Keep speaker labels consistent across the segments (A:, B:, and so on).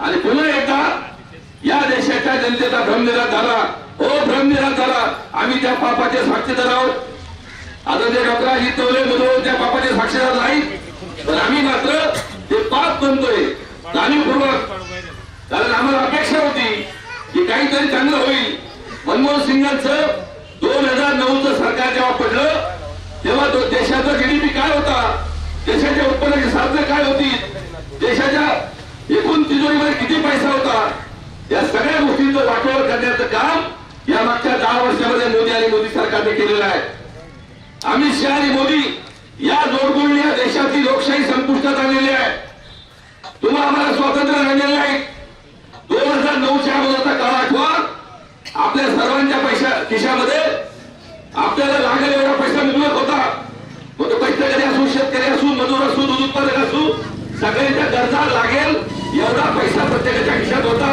A: आणि पुन्हा एकदा या देशाच्या जनतेचा भ्रमनिराश झाला हो भ्रमनिराश झाला आम्ही त्या पापाचे साक्षीदार आहोत. आता ते डॉक्टर अजित तवले म्हणून त्या पापाचे साक्षीदार नाही पण आम्ही मात्र ते पाप बनतोय. जाणीवपूर्वक कारण आम्हाला अपेक्षा होती की काहीतरी चांगलं होईल. मनमोहन सिंगांचं दोन हजार नऊचं सरकार जेव्हा पडलं तेव्हा तो देशाचा जीडीपी काय होता? देशाच्या उत्पन्नाची साधनं काय होती? देशाच्या एकूण किती पैसा होता? या सगळ्या गोष्टींचं वाटोवर करण्याचं काम या मागच्या दहा वर्षामध्ये मोदी आणि मोदी सरकारने केलेलं आहे. अमित शहा आणि मोदी या जोडगुळणी या देशाची लोकशाही संपुष्टात आलेली आहे. तुम्हा आम्हाला स्वातंत्र्य राहिलेलं नाही दोन हजार नऊच्या अगोदरचा काळ आठवा. आपल्या सर्वांच्या पैशा खिशामध्ये आपल्याला लागेल एवढा पैसा मुबलक होता. मग तो कधी असू शेतकरी असू मजूर असू दूध उत्पादक असू सगळ्यांच्या गरजा लागेल एवढा पैसा प्रत्येकाच्या खिशात होता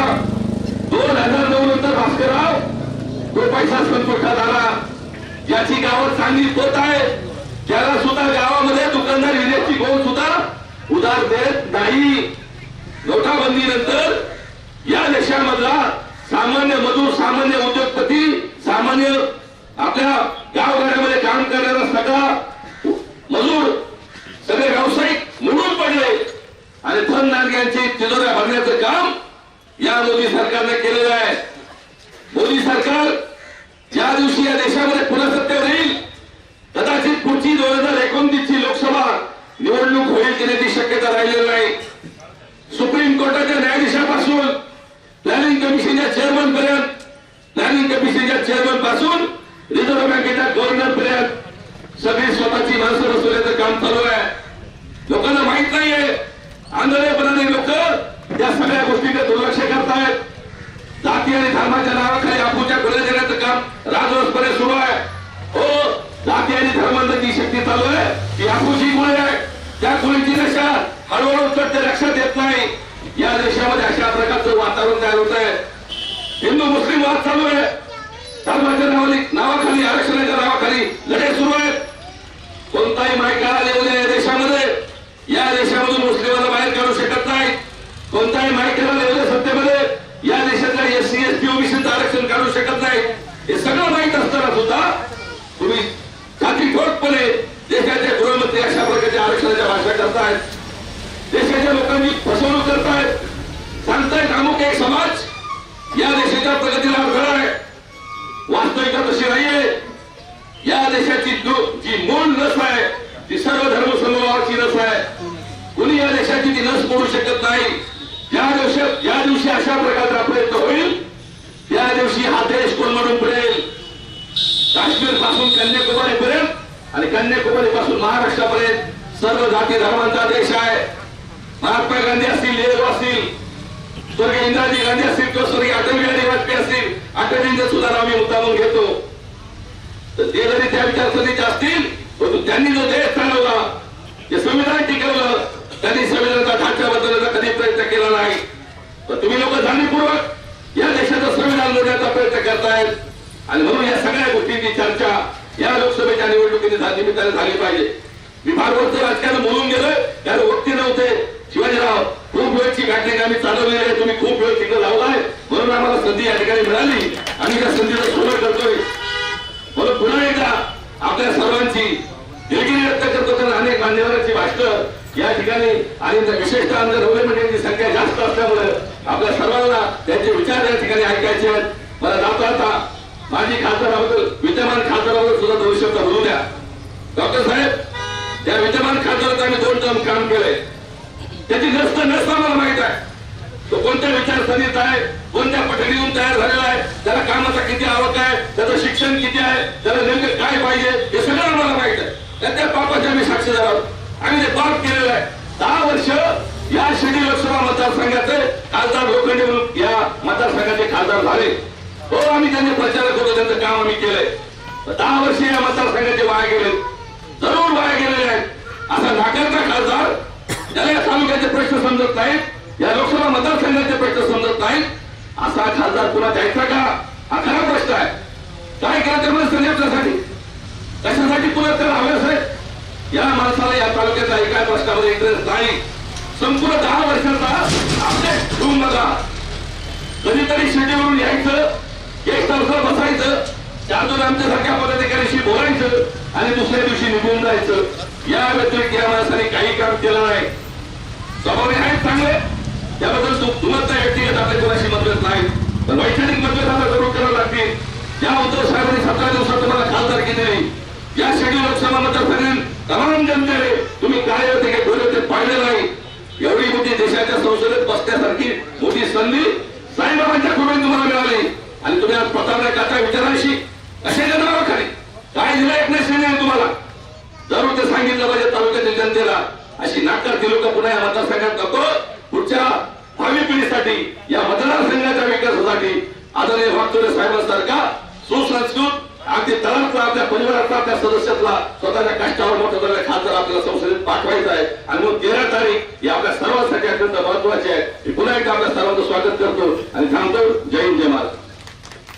A: दोन हजार नऊ नंतर भास्करराव तो पैसा संपुष्टात आला ज्याची गावात चांगली पोत आहे. त्याला सुद्धा गावामध्ये दुकानदार विदेशी कोण सुद्धा उधार देत नाही. नोटाबंदी नंतर या देशामधला सामान्य मजूर सामान्य उद्योगपती सामान्य आपल्या गावगाड्यामध्ये काम करणारा सगळा मजूर सगळे व्यावसायिक म्हणून पडले. आणि धन नाणक्यांची तिजोऱ्या भरण्याचं काम या मोदी सरकारने केलेलं आहे. मोदी सरकार ज्या दिवशी या देशामध्ये पुन्हा सत्तेवर येईल कदाचित पुढची दोन हजार एकोणतीस ची लोकसभा निवडणूक होईल की नाही ती शक्यता राहिलेली नाही. सुप्रीम कोर्टाच्या न्यायाधीशापासून प्लॅनिंग कमिशनच्या चेअरमन पर्यंत प्लॅनिंग कमिशनच्या चेअरमनपासून रिझर्व्ह बँकेच्या गव्हर्नर पर्यंत सगळी स्वतःची माणसं बसवण्याचं काम चालू आहे. लोकांना माहीत नाहीये. आंधळेपणाने लोक या सगळ्या गोष्टीकडे दुर्लक्ष करतायत. जाती आणि धर्माच्या नावाखाली आपण हळूहळू ते लक्षात येत नाही. या देशामध्ये अशा प्रकारचं वातावरण तयार होत आहे हिंदू मुस्लिम वाद चालू आहे. धर्माच्या नावाने नावाखाली आरक्षणाच्या नावाखाली लढे सुरू आहेत कोणताही मायकाला येऊ नये या देशामध्ये. या देशामधून मुस्लिमांना बाहेर काढू शकत नाही. कोणताही मायकाला येऊ नये सत्तेमध्ये. या देशातल्या एस सी एस टी ओबीसीचं आरक्षण काढू शकत नाही. हे सगळं माहीत असताना सुद्धा तुम्ही जाती ठोकपणे देशाचे गृहमंत्री अशा प्रकारच्या आरक्षणाच्या भाषा करतायत. एक समाज. या देशाच्या प्रगतीला अडथळा आहे. वास्तविकता तशी नाहीये. या देशाची जी मूळ नस आहे ती सर्व धर्म समूहाची नस आहे. कुणी या देशाची ती नस मोडू शकत नाही. या दिवशी या दिवशी अशा प्रकारचा प्रयत्न होईल. त्या दिवशी हा देश कोलमडून पडेल काश्मीरपासून कन्याकुमारी पर्यंत आणि कन्याकुमारी पासून महाराष्ट्रापर्यंत सर्व जाती धर्मांचा देश आहे. महात्मा गांधी असतील नेहरू असतील स्वर्गीय इंदिराजी गांधी असतील किंवा स्वर्गीय अटल बिहारी वाजपेयी असतील अटलजींचं सुद्धा नाव मी मुद्दामून घेतो. तर ते जरी त्या विचारसरणीचे असतील परंतु त्यांनी जो देश चालवला जे संविधान टिकवलं त्यांनी संविधानाचा ढाचा बदलण्याचा कधी प्रयत्न केला नाही. पण तुम्ही लोक जाणीवपूर्वक या देशाचं संविधान मोडण्याचा प्रयत्न करतायत. आणि म्हणून या सगळ्या गोष्टींची चर्चा या लोकसभेच्या निवडणुकीने निमित्ताने झाली पाहिजे. मी फार वर्ष राजकारण बोलून गेलोय त्याला वक्ती नव्हते. शिवाजीराव वेळची बॅटिंग आम्ही चालवलेली आहे तुम्ही खूप वेळ तिकडे लावलाय म्हणून आम्हाला संधी या ठिकाणी मिळाली. आम्ही त्या संधीचा सोडत करतोय. म्हणून पुन्हा एकदा आपल्या सर्वांची दिलगिरी व्यक्त करतो कारण अनेक मान्यवरांची भाषण या ठिकाणी आणि विशेषतः आमच्या रवले मंडळींची संख्या जास्त असल्यामुळे आपल्या सर्वांना त्यांचे विचार या ठिकाणी ऐकायचे आहेत. मला जाता आता माजी खासदाराबद्दल विद्यमान खासदाराबद्दल सुद्धा दोन शब्द बोलू द्या. डॉक्टर साहेब या विद्यमान खासदाराचं आम्ही दोन टर्म काम केलंय. त्याची नसतं नसतं मला माहीत आहे. तो कोणत्या विचारसरणीत आहे? कोणत्या पठडीतून तयार झालेला आहे? त्याला कामाचा किती आवक आहे? त्याचं शिक्षण किती आहे? त्याला नेमकं काय पाहिजे? हे सगळं आम्हाला माहीत आहे. त्या- पापाच्या मी आम्ही साक्षीदार आहोत. आम्ही ते पाप केलेलं आहे. दहा वर्ष या शिर्डी लोकसभा मतदारसंघाचे खासदार लोखंडे म्हणून या मतदारसंघाचे खासदार झाले. हो आम्ही त्यांचे प्रचारक होतो. त्यांचं काम आम्ही केलंय. दहा वर्ष या मतदारसंघाचे वाया गेले जरूर वाया गेलेले आहेत. असा नाकारता खासदार त्याला या तालुक्याचे प्रश्न समजत नाहीत. या लोकसभा मतदारसंघाचे प्रश्न समजत नाहीत. असा खासदार पुन्हा द्यायचा का? हा खरा प्रश्न आहे. काय करायचं तर संधी आपल्यासाठी कशासाठी पुन्हा त्याला हव्यास आहे या माणसाला या तालुक्याचा एका प्रश्नामध्ये इंटरेस्ट नाही. संपूर्ण दहा वर्षाचा अपडेट ठेवून बघा कधीतरी शेतीवरून यायचं एक तास बसायचं त्यातून आमच्यासारख्या पदाधिकाऱ्याशी बोलायचं आणि दुसऱ्या दिवशी निघून जायचं. या व्यतिरिक्त या माणसाने काही काम केलं नाही. स्वभावी आहेत चांगले. त्याबद्दल तू व्यक्तिगत आपल्या कोणाशी मतभेद नाही पण वैचारिक मतभेद आता जरूर करावं लागतील या उद्धव साहेबांनी सतरा दिवसात तुम्हाला खासदारकी दिली या शेड्यूल लोकसभा मतदारसंघातील तमाम जनतेने तुम्ही काय होते काय बोलले ते पाहिले नाही एवढी मोठी देशाच्या संसदेत बसण्यासारखी मोठी संधी साईबाबांच्या कृपेने तुम्हाला मिळाली आणि तुम्ही आज प्रतापराय काका विचाराशी कशाच्या नावाखाली काय दिलं एकनाथ शिंदे तुम्हाला जरूर ते सांगितलं पाहिजे तालुक्यातील जनतेला अशी लोक पुन्हा या मतदारसंघात जातो पुढच्या भावी पिढीसाठी या मतदारसंघाच्या विकासासाठी आदरणीय वागचोरे साहेबांसारखा सुसंस्कृत अगदी तळातला आपल्या परिवारातला आपल्या सदस्यातला स्वतःच्या कष्टावर मोठा झालेला खासदार आपल्याला संसदेत पाठवायचा आहे. आणि मग तेरा तारीख ही आपल्या सर्वांसाठी अत्यंत महत्वाची आहे. पुन्हा एकदा आपल्या सर्वांचं स्वागत करतो.